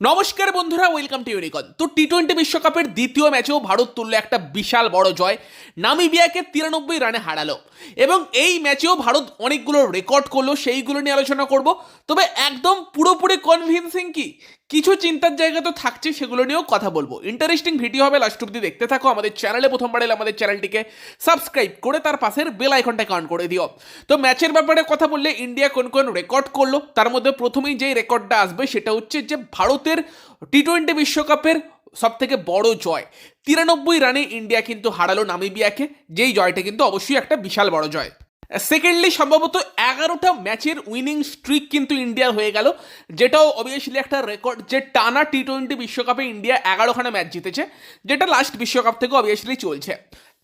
নমস্কার বন্ধুরা welcome to ইউনিকন তো টি টোয়েন্টি বিশ্বকাপের দ্বিতীয় ম্যাচেও ভারত তুলল একটা বিশাল বড় জয়, নামিবিয়াকে তিরানব্বই রানে হারালো। এবং এই ম্যাচেও ভারত অনেকগুলো রেকর্ড করল, সেইগুলো নিয়ে আলোচনা করব। তবে একদম পুরোপুরি কনভিনসিং কি? কিছু চিন্তার জায়গা তো থাকছে, সেগুলো নিয়েও কথা বলব। ইন্টারেস্টিং ভিডিও হবে লাস্ট অব্দি দেখতে থাকো। আমাদের চ্যানেলে প্রথমবার এলে আমাদের চ্যানেলটিকে সাবস্ক্রাইব করে, তার পাশের বেল আইকনটাকে অন করে দিও। তো ম্যাচের ব্যাপারে কথা বললে ইন্ডিয়া কোন কোন রেকর্ড করল? তার মধ্যে প্রথমেই যেই রেকর্ডটা আসবে, সেটা হচ্ছে যে ভারতের টি টোয়েন্টি বিশ্বকাপের সব থেকে বড় জয়। তিরানব্বই রানে ইন্ডিয়া কিন্তু হারালো নামিবিয়াকে, যেই জয়টা কিন্তু অবশ্যই একটা বিশাল বড় জয়। সেকেন্ডলি সম্ভবত এগারোটা ম্যাচের উইনিং স্ট্রিক কিন্তু ইন্ডিয়ার হয়ে গেল, যেটাও অবভিয়াসলি একটা রেকর্ড যে টানা টি টোয়েন্টি বিশ্বকাপে ইন্ডিয়া এগারোখানা ম্যাচ জিতেছে, যেটা লাস্ট বিশ্বকাপ থেকে অবভিয়াসলি চলছে।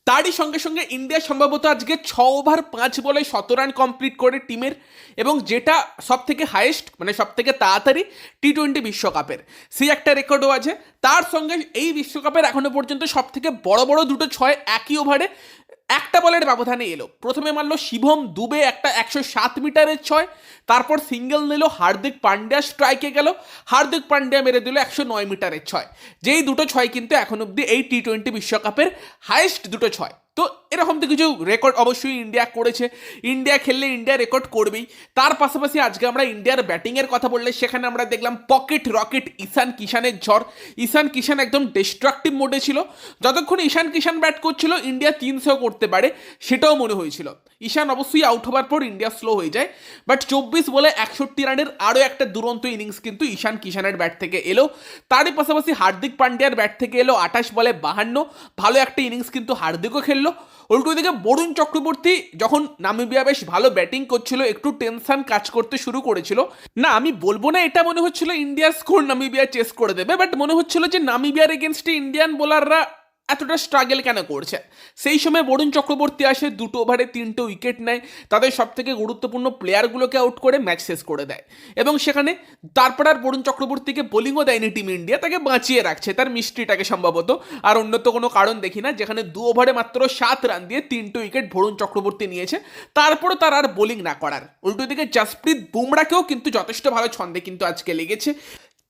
তারই সঙ্গে সঙ্গে ইন্ডিয়া সম্ভবত আজকে ছ ওভার পাঁচ বলে শত রান কমপ্লিট করে টিমের, এবং যেটা সব থেকে হায়েস্ট মানে সব থেকে তাড়াতাড়ি টি টোয়েন্টি বিশ্বকাপের। সেই একটা রেকর্ডও আছে। তার সঙ্গে এই বিশ্বকাপের এখনও পর্যন্ত সব থেকে বড় বড় দুটো ছয় একই ওভারে একটা বলের ব্যবধানে এলো। প্রথমে মারলো শিভম দুবে একটা একশো সাত মিটারের ছয়, তারপর সিঙ্গেল নিল হার্দিক পান্ডিয়া, স্ট্রাইকে গেল। হার্দিক পান্ডিয়া মেরে দিল একশো নয় মিটারের ছয়। যেই দুটো ছয় কিন্তু এখন অব্দি এই টি টোয়েন্টি বিশ্বকাপের হাইয়েস্ট দুটো ছয়। তো এরকম তো কিছু রেকর্ড অবশ্যই ইন্ডিয়া করেছে। ইন্ডিয়া খেললে ইন্ডিয়া রেকর্ড করবেই। তার পাশাপাশি আজকে আমরা ইন্ডিয়ার ব্যাটিংয়ের কথা বললে, সেখানে আমরা দেখলাম পকেট রকেট ঈশান কিষানের ঝড়। ঈশান কিষান একদম ডিস্ট্রাকটিভ মোডে ছিল। যতক্ষণ ঈশান কিষান ব্যাট করছিল ইন্ডিয়া তিনশো করতে পারে, সেটাও মনে হয়েছিল। ঈশান অবশ্যই আউট হবার পর ইন্ডিয়া স্লো হয়ে যায়। বাট চব্বিশ বলে একষট্টি রানের আরও একটা দুরন্ত ইনিংস কিন্তু ঈশান কিষানের ব্যাট থেকে এলো। তারই পাশাপাশি হার্দিক পান্ডিয়ার ব্যাট থেকে এলো আঠাশ বলে বাহান্ন। ভালো একটা ইনিংস কিন্তু হার্দিকও খেললো। উল্টো দিকে বরুণ চক্রবর্তী যখন নামিবিয়া বেশ ভালো ব্যাটিং করছিল, একটু টেনশন কাজ করতে শুরু করেছিল। না, আমি বলব না এটা মনে হচ্ছিল ইন্ডিয়ার স্কোর নামিবিয়া চেস করে দেবে, বাট মনে হচ্ছিল যে নামিবিয়ার এগেনস্টে ইন্ডিয়ান বোলাররা এতটা স্ট্রাগেল কেন করছে? সেই সময় বরুণ চক্রবর্তী আসে, দুটো ওভারে তিনটে উইকেট নেয়, তাদের সব থেকে গুরুত্বপূর্ণ প্লেয়ারগুলোকে আউট করে ম্যাচ শেষ করে দেয়। এবং সেখানে তারপর আর বরুণ চক্রবর্তীকে বোলিংও দেয়নি টিম ইন্ডিয়া তাকে বাঁচিয়ে রাখছে, তার মিস্ট্রিটাকে সম্ভবত। আর অন্য তো কোনো কারণ দেখি না, যেখানে দু ওভারে মাত্র সাত রান দিয়ে তিনটে উইকেট বরুণ চক্রবর্তী নিয়েছে। তারপরে তার আর বোলিং না করার। উল্টো দিকে জাসপ্রীত বুমরাকেও কিন্তু যথেষ্ট ভালো ছন্দে কিন্তু আজকে লেগেছে।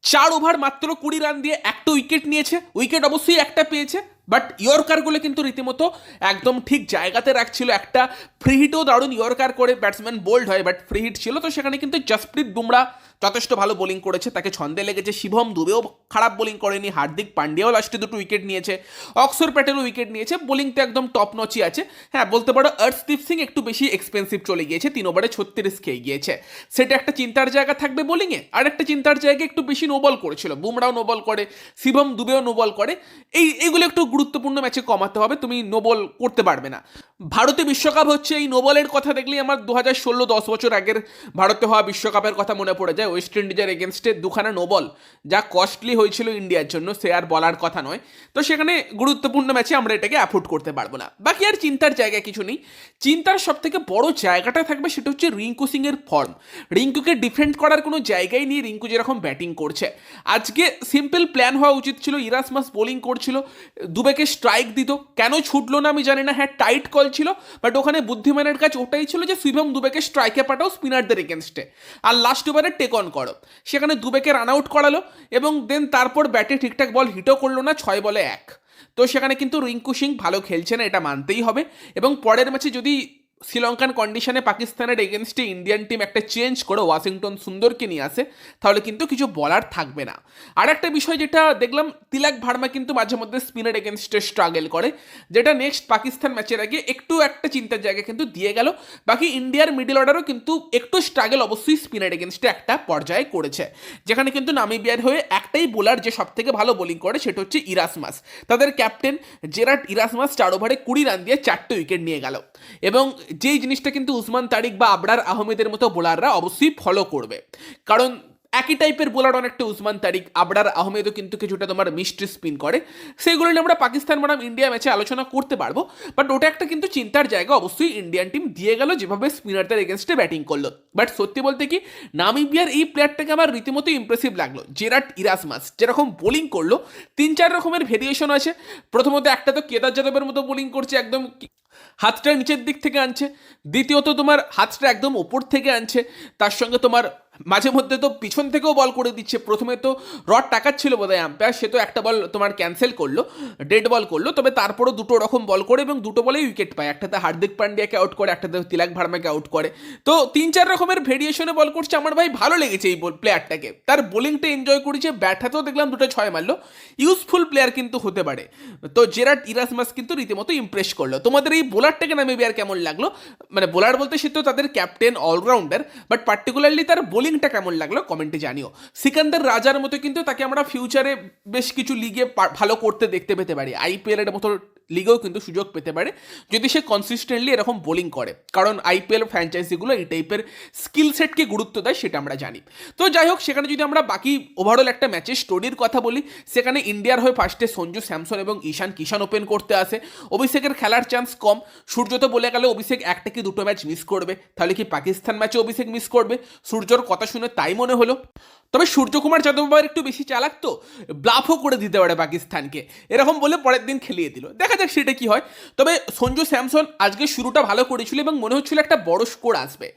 চার ওভার মাত্র কুড়ি রান দিয়ে একটা উইকেট নিয়েছে উইকেট অবশ্যই একটা পেয়েছে। বাট ইয়র্কারগুলো কিন্তু রীতিমতো একদম ঠিক জায়গাতে রাখছিল। একটা ফ্রি হিটও দারুণ ইয়র্কার করে ব্যাটসম্যান বোল্ড হয় বাট ফ্রি হিট ছিল। তো সেখানে কিন্তু জসপ্রীত বুমরা যথেষ্ট ভালো বোলিং করেছে, তাকে ছন্দে লেগেছে। শিভম দুবেও খারাপ বোলিং করেনি, হার্দিক পান্ডিয়াও লাস্টে দুটো উইকেট নিয়েছে। অক্সর প্যাটেলও উইকেট নিয়েছে বোলিং তো একদম টপ নচি আছে। হ্যাঁ বলতে পারো অর্শদীপ সিং একটু বেশি এক্সপেন্সিভ চলে গিয়েছে, তিন ওভারে ছত্রিশ খেয়ে গিয়েছে। সেটা একটা চিন্তার জায়গা থাকবে বোলিংয়ে আর একটা চিন্তার জায়গা একটু বেশি নোবল করেছিল, বুমরাও নোবল করে, শিভম দুবেও নোবল করে। এই, এইগুলো একটু গুরুত্বপূর্ণ ম্যাচে কমাতে হবে, তুমি নোবল করতে পারবে না। ভারতে বিশ্বকাপ হচ্ছে, এই নোবলের কথা দেখলেই আমার দু হাজার ষোলো দশ বছর আগের ভারতে হওয়া বিশ্বকাপের কথা মনে পড়ে যায়। ওয়েস্ট ইন্ডিজের এগেনস্টে দুখানা নোবল, যা কস্টলি হয়েছিল ইন্ডিয়ার জন্য, সে আর বলার কথা নয়। তো সেখানে গুরুত্বপূর্ণ ম্যাচে আমরা এটাকে অ্যাফোর্ড করতে পারব না। বাকি আর চিন্তার জায়গা কিছু নেই। চিন্তার সব থেকে বড় জায়গাটা থাকবে সেটা হচ্ছে রিঙ্কু সিং এর ফর্ম রিঙ্কুকে ডিফেন্ড করার কোনো জায়গায় নিয়ে রিঙ্কু যেরকম ব্যাটিং করছে। আজকে সিম্পল প্ল্যান হওয়া উচিত ছিল, ইরাসমাস বোলিং করছিল, দুবেকে স্ট্রাইক দিত। কেন ছুটলো না আমি জানি না হ্যাঁ টাইট কল ছিল বাট ওখানে বুদ্ধিমানের কাজ ওটাই ছিল যে শুভম দুবেকে স্ট্রাইকে পাঠাও স্পিনারদের এগেনস্টে আর লাস্ট ওভারে টেক অন করো। সেখানে দুবেকে রান আউট করালো, এবং দেন তারপর ব্যাটে ঠিকঠাক বল হিটও করল না, ছয় বলে এক। তো সেখানে কিন্তু রিঙ্কু সিং ভালো খেলছে না, এটা মানতেই হবে। এবং পরের ম্যাচে যদি শ্রীলঙ্কান কন্ডিশনে পাকিস্তানের এগেনস্টে ইন্ডিয়ান টিম একটা চেঞ্জ করে ওয়াশিংটন সুন্দরকে নিয়ে আসে, তাহলে কিন্তু কিছু বলার থাকবে না। আর একটা বিষয় যেটা দেখলাম, তিলাক ভার্মা কিন্তু মাঝে মধ্যে স্পিনের এগেনস্টে স্ট্রাগল করে, যেটা নেক্সট পাকিস্তান ম্যাচের আগে একটু একটা চিন্তার জায়গা কিন্তু দিয়ে গেল। বাকি ইন্ডিয়ার মিডল অর্ডারও কিন্তু একটু স্ট্রাগল অবশ্যই স্পিনের এগেনস্টে একটা পর্যায়ে করেছে, যেখানে কিন্তু নামিবিয়ার হয়ে একটাই বোলার যে সব থেকে ভালো বোলিং করে সেটা হচ্ছে ইরাসমাস। তাদের ক্যাপ্টেন জেরাট ইরাসমাস চার ওভারে কুড়ি রান দিয়ে চারটে উইকেট নিয়ে গেল। এবং যেই জিনিসটা কিন্তু উসমান তারিক বা আবরার আহমেদের মতো বোলাররা অবশ্যই ফলো করবে। কারণ একই টাইপের বোলার অনেকটা উসমান তারিক, আবরার আহমেদও কিন্তু কিছুটা তোমার মিস্ট্রি স্পিন করে। সেগুলো নিয়ে আমরা পাকিস্তান বনাম ইন্ডিয়া ম্যাচে আলোচনা করতে পারব। বাট ওটা একটা কিন্তু চিন্তার জায়গা, অবশ্যই ইন্ডিয়ান টিম দিয়ে গেল যেভাবে স্পিনারদের এগেনস্টে ব্যাটিং করল। বাট সত্যি বলতে কি, নামিবিয়ার এই প্লেয়ারটাকে আমার রীতিমতো ইমপ্রেসিভ লাগল। জেরাট ইরাসমাস, যেরকম বোলিং করল তিন চার রকমের ভেরিয়েশন আছে। প্রথমত একটা তো কেদার যাদবের মতো বোলিং করছে একদম হাতটা নিচের দিক থেকে আনছে। দ্বিতীয়ত তোমার হাতটা একদম ওপর থেকে আনছে। তার সঙ্গে তোমার মাঝে মধ্যে তো পিছন থেকেও বল করে দিচ্ছে। প্রথমে তো রড টাকাচ্ছিল বোধ হয় আম্পায়ার সে তো একটা বল তোমার ক্যান্সেল করল ডেড বল করল, তবে তারপরও দুটো রকম বল করে এবং দুটো বলেই উইকেট পায়। একটাতে হার্দিক পান্ডিয়াকে আউট করে, একটাতে তিলাক ভার্মাকে আউট করে। তো তিন চার রকমের ভেরিয়েশনে বল করছে। আমার ভাই ভালো লেগেছে এই প্লেয়ারটাকে তার বোলিংটা এনজয় করেছে। ব্যাট হাতেও দেখলাম দুটো ছয় মারলো। ইউজফুল প্লেয়ার কিন্তু হতে পারে। তো জেরাট ইরাসমাস কিন্তু রীতিমতো ইমপ্রেস করল। তোমাদের এই বোলারটাকে নামে বিয়ার কেমন লাগল? মানে বোলার বলতে সে তো তাদের ক্যাপ্টেন অলরাউন্ডার বাট পার্টিকুলারলি তার বোলিংটা কেমন লাগল? কমেন্টে জানিও। সিকান্দার রাজার মতো কিন্তু তাকে আমরা ফিউচারে বেশ কিছু লিগে ভালো করতে দেখতে পেতে পারি। আইপিএলের মতো লিগেও কিন্তু সুযোগ পেতে পারে যদি সে কনসিস্টেন্টলি এরকম বোলিং করে। কারণ আইপিএল ফ্র্যাঞ্চাইজিগুলো এই টাইপের স্কিল সেটকে গুরুত্ব দেয় সেটা আমরা জানি। তো যাই হোক, সেখানে যদি আমরা বাকি ওভারঅল একটা ম্যাচের স্টোরির কথা বলি, সেখানে ইন্ডিয়ার হয়ে ফার্স্টে সঞ্জু স্যামসন এবং ঈশান কিষান ওপেন করতে আসে। অভিষেকের খেলার চান্স কম। সূর্য তো বলে গেলে, অভিষেক একটা কি দুটো ম্যাচ মিস করবে? তাহলে কি পাকিস্তান ম্যাচে অভিষেক মিস করবে? সূর্যর কথা শুনে তাই মনে হলো। তবে সূর্যকুমার যাদব একটু বেশি চালাক তো, ব্লাফও করে দিতে পারে পাকিস্তানকে। এরকম বলে পরের দিন খেলিয়ে দিল। দেখা যাক সেটা কি হয়। তবে সঞ্জু স্যামসন আজকে শুরুটা ভালো করেছিল এবং মনে হচ্ছিল একটা বড় স্কোর আসবে।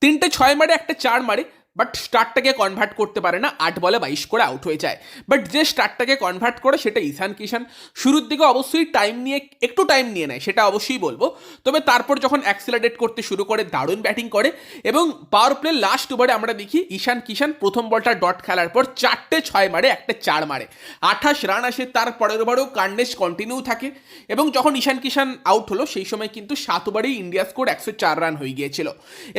তিনটে ছয় মারে একটা চার মারে বাট স্টার্টটাকে কনভার্ট করতে পারে না, আট বলে বাইশ করে আউট হয়ে যায়। বাট যে স্টার্টটাকে কনভার্ট করে, সেটা ঈশান কিষান শুরুর দিকে অবশ্যই টাইম নিয়ে, একটু টাইম নিয়ে নেয়, সেটা অবশ্যই বলব। তবে তারপর যখন অ্যাক্সিলারেট করতে শুরু করে, দারুণ ব্যাটিং করে, এবং পাওয়ার প্লে লাস্ট ওভারে আমরা দেখি, ঈশান কিষান প্রথম বলটা ডট খেলার পর চারটে ছয় মারে, একটা চার মারে। আঠাশ রান আসে, তার পরের ওভারেও কার্নেস কন্টিনিউ থাকে। এবং যখন ঈশান কিষান আউট হলো, সেই সময় কিন্তু সাত ওভারেই ইন্ডিয়া স্কোর একশো চার রান হয়ে গিয়েছিল।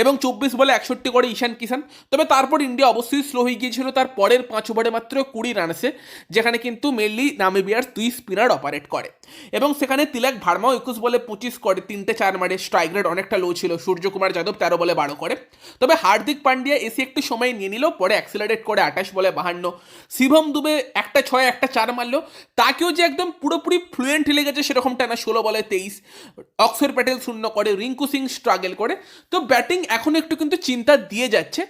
এবং চব্বিশ বলে একষট্টি করে ঈশান কিষান তবে তারপর ইন্ডিয়া অবশ্যই স্লো হয়ে গিয়েছিল। তার পরের পাঁচ ওভারে মাত্র কুড়ি রান আসে যেখানে কিন্তু মেনলি নামিবিয়ার দুই স্পিনার অপারেট করে। এবং সেখানে তিলক ভার্মাও একুশ বলে পঁচিশ করে তিনটে চার মারে। স্ট্রাইক রেট অনেকটা লো ছিল। সূর্যকুমার যাদব তেরো বলে বারো করে। তবে হার্দিক পান্ডিয়া এসে একটু সময় নিয়ে নিল, পরে অ্যাক্সিলারেট করে আঠাশ বলে বাহান্ন। শিবম দুবে একটা ছয়, একটা চার মারলো। তাকেও যে একদম পুরোপুরি ফ্লুয়েন্ট লেগেছে সেরকমটা না। ষোলো বলে তেইশ। অক্ষর প্যাটেল শূন্য করে। রিঙ্কু সিং স্ট্রাগল করে। তো ব্যাটিং এখন একটু কিন্তু চিন্তা দিয়ে যাচ্ছে।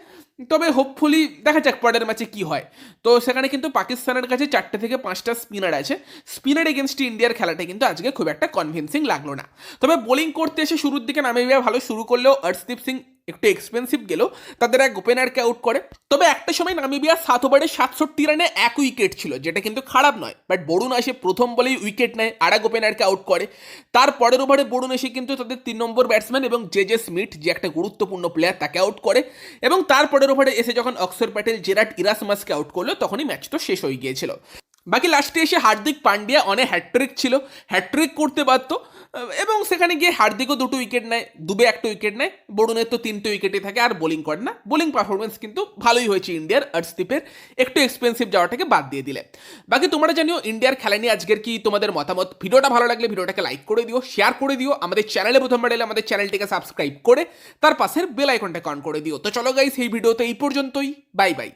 তবে হোপফুলি দেখা যাক পরের ম্যাচে কি হয়। তো সেখানে কিন্তু পাকিস্তানের কাছে চারটে থেকে পাঁচটা স্পিনার আছে। স্পিনার এগেনস্ট ইন্ডিয়ার খেলাটা কিন্তু আজকে খুব একটা কনভিনসিং লাগল না। তবে বোলিং করতে এসে শুরুর দিকে নামিবিয়া ভালো শুরু করলেও অর্শদীপ সিং একটু এক্সপেন্সিভ গেলেও তাদের এক ওপেনারকে আউট করে। তবে একটা সময় নামিবিয়া সাত ওভারে সাতষট্টি রানে এক উইকেট ছিল, যেটা কিন্তু খারাপ নয়। বাট বরুণ এসে প্রথম বলেই উইকেট নেয়, আর এক ওপেনারকে আউট করে। তার পরের ওভারে বরুণ এসে কিন্তু তাদের তিন নম্বর ব্যাটসম্যান এবং জে জে স্মিথ যে একটা গুরুত্বপূর্ণ প্লেয়ার তাকে আউট করে। এবং তারপরের ওভারে এসে যখন অক্ষর প্যাটেল জেরাট ইরাসমাসকে আউট করল, তখনই ম্যাচ তো শেষ হয়ে গিয়েছিল। বাকি লাস্টে এসে হার্দিক পান্ডিয়া অনেক হ্যাট্রিক ছিল। হ্যাট্রিক করতে পারতো এবং সেখানে গিয়ে হার্দিকও দুটো উইকেট নেয়, দুবে একটা উইকেট নেয়, বরুণের তো তিনটে উইকেটে থাকে, আর বোলিং করে না। বোলিং পারফরমেন্স কিন্তু ভালোই হয়েছে ইন্ডিয়ার আর্শদীপের। একটু এক্সপেন্সিভ যাওয়াটাকে বাদ দিয়ে দিলে। বাকি তোমরা জানিও, ইন্ডিয়ার খেলা নিয়ে আজকের কি তোমাদের মতামত? ভিডিওটা ভালো লাগলে ভিডিওটাকে লাইক করে দিও শেয়ার করে দিও, আমাদের চ্যানেলে প্রথমবার এলে আমাদের চ্যানেলটিকে সাবস্ক্রাইব করে, তার পাশের বেল আইকনটাকে অন করে দিও। তো চলো গাইস এই ভিডিওতে এই পর্যন্তই। Bye bye